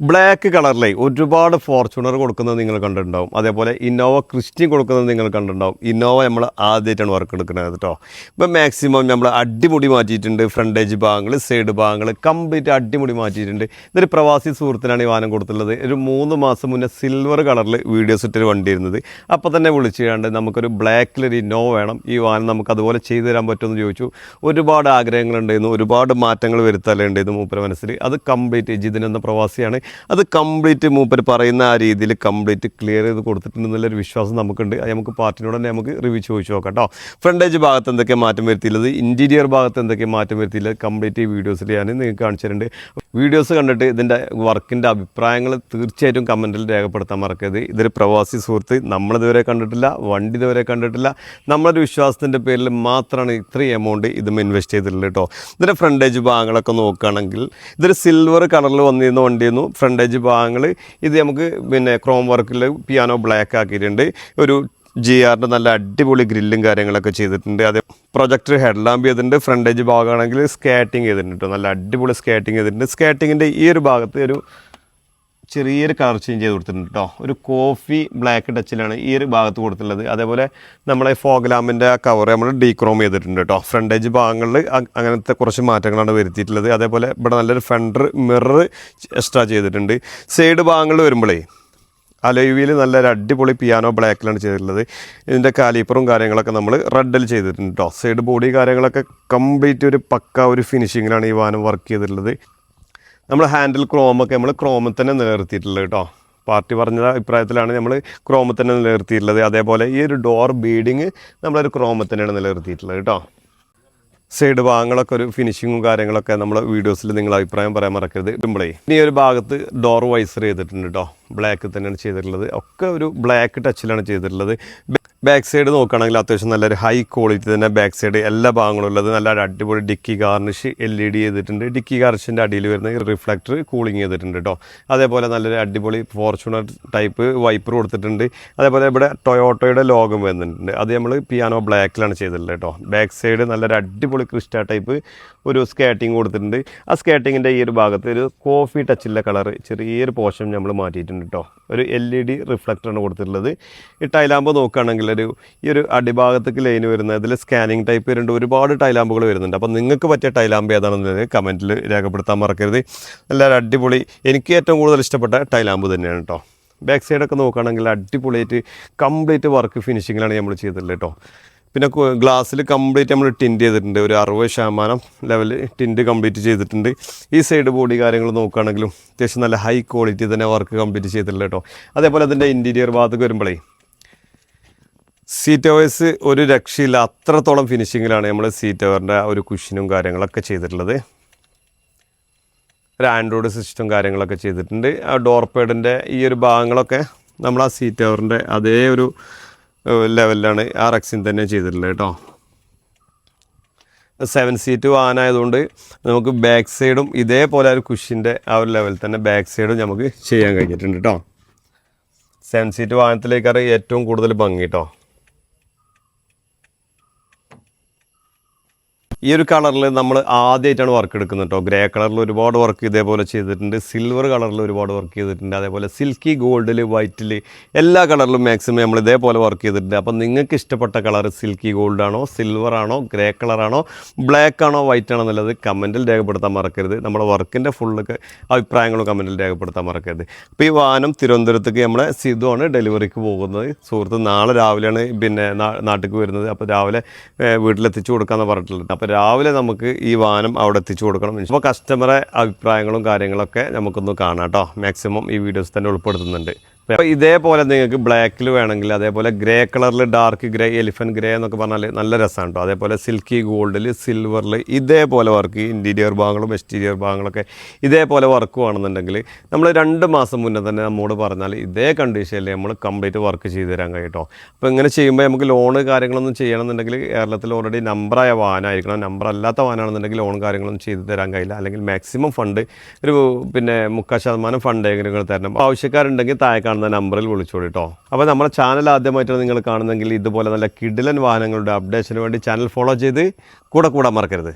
Black കളറിലെ ഒരുപാട് Fortuner കൊടുക്കുന്നത് നിങ്ങൾ കണ്ടിട്ടുണ്ടാവും. അതേപോലെ ഇന്നോവ ക്രിസ്റ്റ്യൻ കൊടുക്കുന്നത് നിങ്ങൾ കണ്ടിട്ടുണ്ടാവും. ഇന്നോവ നമ്മൾ ആദ്യമായിട്ടാണ് വർക്ക് എടുക്കുന്നത് കേട്ടോ. ഇപ്പം മാക്സിമം നമ്മൾ അടിമുടി മാറ്റിയിട്ടുണ്ട്. ഫ്രണ്ടേജ് ഭാഗങ്ങൾ സൈഡ് ഭാഗങ്ങൾ കംപ്ലീറ്റ് അടിമുടി മാറ്റിയിട്ടുണ്ട്. ഇതൊരു പ്രവാസി സുഹൃത്തിനാണ് ഈ വാഹനം കൊടുത്തുള്ളത് ഒരു മൂന്ന് മാസം മുന്നേ സിൽവർ കളറിൽ വീഡിയോസ് ഇട്ടൊരു വണ്ടി ഇരുന്നത് അപ്പോൾ തന്നെ വിളിച്ചു നമുക്കൊരു ബ്ലാക്കിലൊരു ഇന്നോവ വേണം. ഈ വാഹനം നമുക്ക് അതുപോലെ ചെയ്തു തരാൻ പറ്റുമെന്ന് ചോദിച്ചു. ഒരുപാട് ആഗ്രഹങ്ങളുണ്ടായിരുന്നു ഒരുപാട് മാറ്റങ്ങൾ വരുത്താനുണ്ടായിരുന്നു മൂപ്പര മനസ്സിൽ അത് കംപ്ലീറ്റ് ജിതിൻ എന്ന പ്രവാസിയാണ്. അത് കംപ്ലീറ്റ് മൂപ്പർ പറയുന്ന ആ രീതിയിൽ കംപ്ലീറ്റ് ക്ലിയർ ചെയ്ത് കൊടുത്തിട്ടുണ്ടെന്നുള്ളൊരു വിശ്വാസം നമുക്കുണ്ട്. അത് നമുക്ക് പാർട്ടിനോട് തന്നെ നമുക്ക് റിവ്യൂ ചോദിച്ചു നോക്കാം കേട്ടോ. ഫ്രണ്ടേജ് ഭാഗത്ത് എന്തൊക്കെ മാറ്റം വരുത്തിയുള്ളത് ഇന്റീരിയർ ഭാഗത്ത് എന്തൊക്കെ മാറ്റം വരുത്തിയുള്ളത് കംപ്ലീറ്റ് ഈ വീഡിയോസിൽ ഞാൻ നിങ്ങൾക്ക് കാണിച്ചിട്ടുണ്ട് വീഡിയോസ് കണ്ടിട്ട് ഇതിന്റെ വർക്കിന്റെ അഭിപ്രായങ്ങൾ തീർച്ചയായിട്ടും കമന്റിൽ രേഖപ്പെടുത്താൻ മറക്കരുത്. ഇതൊരു പ്രവാസി സുഹൃത്ത് നമ്മളിതുവരെ കണ്ടിട്ടില്ല വണ്ടി ഇതുവരെ കണ്ടിട്ടില്ല. നമ്മളൊരു വിശ്വാസത്തിന്റെ പേരിൽ മാത്രമാണ് ഇത്രയും എമൗണ്ട് ഇതും ഇൻവെസ്റ്റ് ചെയ്തിട്ടുള്ളത് കേട്ടോ ഇതിന്റെ ഫ്രണ്ടേജ് ഭാഗങ്ങളൊക്കെ നോക്കുകയാണെങ്കിൽ ഇതൊരു സിൽവർ കളറിൽ വന്നിരുന്ന വണ്ടിയായിരുന്നു. ഫ്രണ്ടേജ് ഭാഗങ്ങൾ ഇത് നമുക്ക് പിന്നെ ക്രോം വർക്കിൽ പിയാനോ ബ്ലാക്ക് ആക്കിയിട്ടുണ്ട്. ഒരു ജി ആറിന്റെ നല്ല അടിപൊളി ഗ്രില്ലും കാര്യങ്ങളൊക്കെ ചെയ്തിട്ടുണ്ട്. അതേ പ്രൊജക്ടർ ഹെഡ് ലാമ്പ് ചെയ്തിട്ടുണ്ട് ഫ്രണ്ടേജ് ഭാഗമാണെങ്കിൽ സ്കാറ്റിംഗ് ചെയ്തിട്ടുണ്ട്. നല്ല അടിപൊളി സ്കാറ്റിംഗ് ചെയ്തിട്ടുണ്ട്. സ്കാറ്റിങ്ങിന്റെ ഈ ഒരു ഭാഗത്ത് ഒരു ചെറിയൊരു കളർ ചേഞ്ച് ചെയ്ത് കൊടുത്തിട്ടുണ്ട് കേട്ടോ ഒരു കോഫി ബ്ലാക്ക് ടച്ചിലാണ് ഈ ഒരു ഭാഗത്ത് കൊടുത്തിട്ടുള്ളത്. അതേപോലെ നമ്മളെ ഫോഗ് ലാമ്പിന്റെ ആ കവർ നമ്മൾ ഡീക്രോം ചെയ്തിട്ടുണ്ട് കേട്ടോ ഫ്രണ്ടേജ് ഭാഗങ്ങളിൽ അങ്ങനത്തെ കുറച്ച് മാറ്റങ്ങളാണ് വരുത്തിയിട്ടുള്ളത്. അതേപോലെ ഇവിടെ നല്ലൊരു ഫെൻഡർ മിറർ എക്സ്ട്രാ ചെയ്തിട്ടുണ്ട്. സൈഡ് ഭാഗങ്ങളിൽ വരുമ്പോഴേ അലോയിൽ നല്ലൊരു അടിപൊളി പിയാനോ ബ്ലാക്കിലാണ് ചെയ്തിട്ടുള്ളത്. ഇതിന്റെ കാലിപ്പറും കാര്യങ്ങളൊക്കെ നമ്മൾ റെഡിൽ ചെയ്തിട്ടുണ്ട് കേട്ടോ സൈഡ് ബോഡി കാര്യങ്ങളൊക്കെ കംപ്ലീറ്റ് ഒരു പക്ക ഒരു ഫിനിഷിങ്ങിലാണ് ഈ വാനം വർക്ക് ചെയ്തിട്ടുള്ളത്. നമ്മൾ ഹാൻഡിൽ ക്രോമൊക്കെ നമ്മൾ ക്രോമിൽ തന്നെ നിലനിർത്തിയിട്ടുള്ളത് കേട്ടോ പാർട്ടി പറഞ്ഞ അഭിപ്രായത്തിലാണ് നമ്മൾ ക്രോമിൽ തന്നെ നിലനിർത്തിയിട്ടുള്ളത്. അതേപോലെ ഈ ഒരു ഡോർ ബീഡിങ് നമ്മളൊരു ക്രോമിൽ തന്നെയാണ് നിലനിർത്തിയിട്ടുള്ളത് കേട്ടോ സൈഡ് ഭാഗങ്ങളൊക്കെ ഒരു ഫിനിഷിങ്ങും കാര്യങ്ങളൊക്കെ നമ്മുടെ വീഡിയോസിൽ നിങ്ങൾ അഭിപ്രായം പറയാൻ മറക്കരുത്. ഇടുമ്പോഴേ ഇനി ഒരു ഭാഗത്ത് ഡോർ വൈസർ ചെയ്തിട്ടുണ്ട് കേട്ടോ ബ്ലാക്ക് തന്നെയാണ് ചെയ്തിട്ടുള്ളത്. ഒക്കെ ഒരു ബ്ലാക്ക് ടച്ചിലാണ് ചെയ്തിട്ടുള്ളത്. ബാക്ക് സൈഡ് നോക്കുകയാണെങ്കിൽ അത്യാവശ്യം നല്ലൊരു ഹൈ ക്വാളിറ്റി തന്നെ ബാക്ക് സൈഡ് എല്ലാ ഭാഗങ്ങളും ഉള്ളത്. നല്ല അടിപൊളി dickey garnish L E D ചെയ്തിട്ടുണ്ട്. ഡിക്കി ഗാർണിഷിന്റെ അടിയിൽ വരുന്ന റിഫ്ലക്ടർ കൂളിംഗ് ചെയ്തിട്ടുണ്ട് കേട്ടോ അതേപോലെ നല്ലൊരു അടിപൊളി ഫോർച്യൂണർ ടൈപ്പ് വൈപ്പർ കൊടുത്തിട്ടുണ്ട്. അതേപോലെ ഇവിടെ ടൊയോട്ടോയുടെ ലോഗം വരുന്നുണ്ട്. അത് നമ്മൾ പിയാനോ ബ്ലാക്കിലാണ് ചെയ്തിട്ടുള്ളത് കേട്ടോ ബാക്ക് സൈഡ് നല്ലൊരു അടിപൊളി ക്രിസ്റ്റ ടൈപ്പ് ഒരു സ്കേറ്റിംഗ് കൊടുത്തിട്ടുണ്ട്. ആ സ്കേറ്റിങ്ങിന്റെ ഈ ഒരു ഭാഗത്ത് ഒരു കോഫി ടച്ചിലെ കളർ ചെറിയൊരു പോർഷൻ നമ്മൾ മാറ്റിയിട്ടുണ്ട് കേട്ടോ ഒരു എൽ ഇ ഡി റിഫ്ലക്ടറാണ് കൊടുത്തിട്ടുള്ളത്. ഈ ടൈലാമ്പ് നോക്കുകയാണെങ്കിൽ ഒരു ഈ ഒരു അടിഭാഗത്തേക്ക് ലൈൻ വരുന്നത് ഇതിൽ സ്കാനിങ് ടൈപ്പ് വരുന്നുണ്ട് ഒരുപാട് ടൈലാമ്പുകൾ വരുന്നുണ്ട്. അപ്പോൾ നിങ്ങൾക്ക് പറ്റിയ ടൈലാമ്പ് ഏതാണെന്നുള്ളത് കമന്റിൽ രേഖപ്പെടുത്താൻ മറക്കരുത്. നല്ല അടിപൊളി. എനിക്ക് ഏറ്റവും കൂടുതൽ ഇഷ്ടപ്പെട്ട ടൈലാമ്പ് തന്നെയാണ് കേട്ടോ ബാക്ക് സൈഡൊക്കെ നോക്കുകയാണെങ്കിൽ അടിപൊളിയായിട്ട് കംപ്ലീറ്റ് വർക്ക് ഫിനിഷിങ്ങിലാണ് നമ്മൾ ചെയ്തിട്ടുള്ളത് കേട്ടോ പിന്നെ ഗ്ലാസ്സിൽ കംപ്ലീറ്റ് നമ്മൾ ടിന്റ് ചെയ്തിട്ടുണ്ട്. ഒരു അറുപത് ശതമാനം ലെവൽ ടിന്റ് കംപ്ലീറ്റ് ചെയ്തിട്ടുണ്ട്. ഈ സൈഡ് ബോഡി കാര്യങ്ങൾ നോക്കുകയാണെങ്കിലും അത്യാവശ്യം നല്ല ഹൈ ക്വാളിറ്റി തന്നെ വർക്ക് കംപ്ലീറ്റ് ചെയ്തിട്ടുള്ളത് കേട്ടോ അതേപോലെ അതിന്റെ ഇന്റീരിയർ ഭാഗത്തേക്ക് വരുമ്പോഴേ സീറ്റ് ഓവേഴ്സ് ഒരു രക്ഷയില്ല. അത്രത്തോളം ഫിനിഷിങ്ങിലാണ് നമ്മൾ സീറ്റ് ഓവറിന്റെ ഒരു കുഷനും കാര്യങ്ങളൊക്കെ ചെയ്തിട്ടുള്ളത്. ഒരു ആൻഡ്രോയിഡ് സിസ്റ്റം കാര്യങ്ങളൊക്കെ ചെയ്തിട്ടുണ്ട്. ആ ഡോർ പേഡിന്റെ ഈ ഒരു ഭാഗങ്ങളൊക്കെ നമ്മൾ ആ സീറ്റ് ഓവറിന്റെ അതേ ഒരു ലെവലിലാണ് ആ റെക്സിൻ തന്നെ ചെയ്തിട്ടുള്ളത് കേട്ടോ. സെവൻ സീറ്റ് വാഹനമായതുകൊണ്ട് നമുക്ക് ബാക്ക് സൈഡും ഇതേപോലെ ഒരു കുഷിന്റെ ആ ഒരു ലെവലിൽ തന്നെ ബാക്ക് സൈഡും നമുക്ക് ചെയ്യാൻ കഴിഞ്ഞിട്ടുണ്ട് കേട്ടോ. സെവൻ സീറ്റ് വാഹനത്തിലേക്കാണ് ഏറ്റവും കൂടുതൽ ഭംഗി കേട്ടോ. ഈ ഒരു കളറിൽ നമ്മൾ ആദ്യമായിട്ടാണ് വർക്ക് എടുക്കുന്നത് കേട്ടോ ഗ്രേ കളറിൽ ഒരുപാട് വർക്ക് ഇതേപോലെ ചെയ്തിട്ടുണ്ട്. സിൽവർ കളറിൽ ഒരുപാട് വർക്ക് ചെയ്തിട്ടുണ്ട്. അതേപോലെ സിൽക്കി ഗോൾഡിൽ വൈറ്റിൽ എല്ലാ കളറിലും മാക്സിമം നമ്മൾ ഇതേപോലെ വർക്ക് ചെയ്തിട്ടുണ്ട്. അപ്പോൾ നിങ്ങൾക്ക് ഇഷ്ടപ്പെട്ട കളർ സിൽക്കി ഗോൾഡാണോ സിൽവർ ആണോ ഗ്രേ കളറാണോ ബ്ലാക്ക് ആണോ വൈറ്റ് ആണോ എന്നുള്ളത് കമന്റിൽ രേഖപ്പെടുത്താൻ മറക്കരുത്. നമ്മുടെ വർക്കിന്റെ ഫുള്ളൊക്കെ അഭിപ്രായങ്ങളും കമന്റിൽ രേഖപ്പെടുത്താൻ മറക്കരുത്. അപ്പോൾ ഈ വാഹനം തിരുവനന്തപുരത്തേക്ക് നമ്മളെ ആണ് ഡെലിവറിക്ക് പോകുന്നത്. സുഹൃത്ത് നാളെ രാവിലെയാണ് പിന്നെ നാട്ടിലേക്ക് വരുന്നത്. അപ്പോൾ രാവിലെ വീട്ടിലെത്തിച്ചു കൊടുക്കാമെന്ന് പറഞ്ഞിട്ടുള്ളത് അപ്പോൾ രാവിലെ നമുക്ക് ഈ വാഹനം അവിടെ എത്തിച്ചു കൊടുക്കണം. അപ്പോൾ കസ്റ്റമറെ അഭിപ്രായങ്ങളും കാര്യങ്ങളൊക്കെ നമുക്കൊന്ന് കാണാം കേട്ടോ മാക്സിമം ഈ വീഡിയോസ് തന്നെ ഉൾപ്പെടുത്തുന്നുണ്ട്. ഇതേപോലെ നിങ്ങൾക്ക് ബ്ലാക്കിൽ വേണമെങ്കിൽ അതേപോലെ ഗ്രേ കളറിൽ ഡാർക്ക് ഗ്രേ എലിഫന്റ് ഗ്രേ എന്നൊക്കെ പറഞ്ഞാൽ നല്ല രസമാണ് കേട്ടോ അതേപോലെ സിൽക്കി ഗോൾഡിൽ സിൽവറിൽ ഇതേപോലെ വർക്ക് ഇന്റീരിയർ ഭാഗങ്ങളും എക്സ്റ്റീരിയർ ഭാഗങ്ങളൊക്കെ ഇതേപോലെ വർക്ക് വേണമെന്നുണ്ടെങ്കിൽ നമ്മൾ രണ്ട് മാസം മുന്നേ തന്നെ നമ്മോട് പറഞ്ഞാൽ ഇതേ കണ്ടീഷനിൽ നമ്മൾ കംപ്ലീറ്റ് വർക്ക് ചെയ്ത് തരാൻ കഴിയട്ടോ അപ്പോൾ ഇങ്ങനെ ചെയ്യുമ്പോൾ നമുക്ക് ലോണ് കാര്യങ്ങളൊന്നും ചെയ്യണമെന്നുണ്ടെങ്കിൽ കേരളത്തിൽ ഓൾറെഡി നമ്പറായ വാഹനമായിരിക്കണം നമ്പർ അല്ലാത്ത വാഹനമാണെന്നുണ്ടെങ്കിൽ ലോൺ കാര്യങ്ങളൊന്നും ചെയ്ത് തരാൻ കഴിയില്ല. അല്ലെങ്കിൽ മാക്സിമം ഫണ്ട് ഒരു പിന്നെ മുക്കാൽ ശതമാനം ഫണ്ട് എങ്ങനെ തരണം. ആവശ്യക്കാരുണ്ടെങ്കിൽ താഴെ കാണുന്ന നമ്പറിൽ വിളിച്ചോളൂ കേട്ടോ. അപ്പോൾ നമ്മുടെ ചാനൽ ആദ്യമായിട്ടാണ് നിങ്ങൾ കാണുന്നെങ്കിൽ ഇതുപോലെ നല്ല കിഡിലൻ വാഹനങ്ങളുടെ അപ്ഡേഷന് വേണ്ടി ചാനൽ ഫോളോ ചെയ്ത് കൂടെ കൂടാൻ മറക്കരുത്.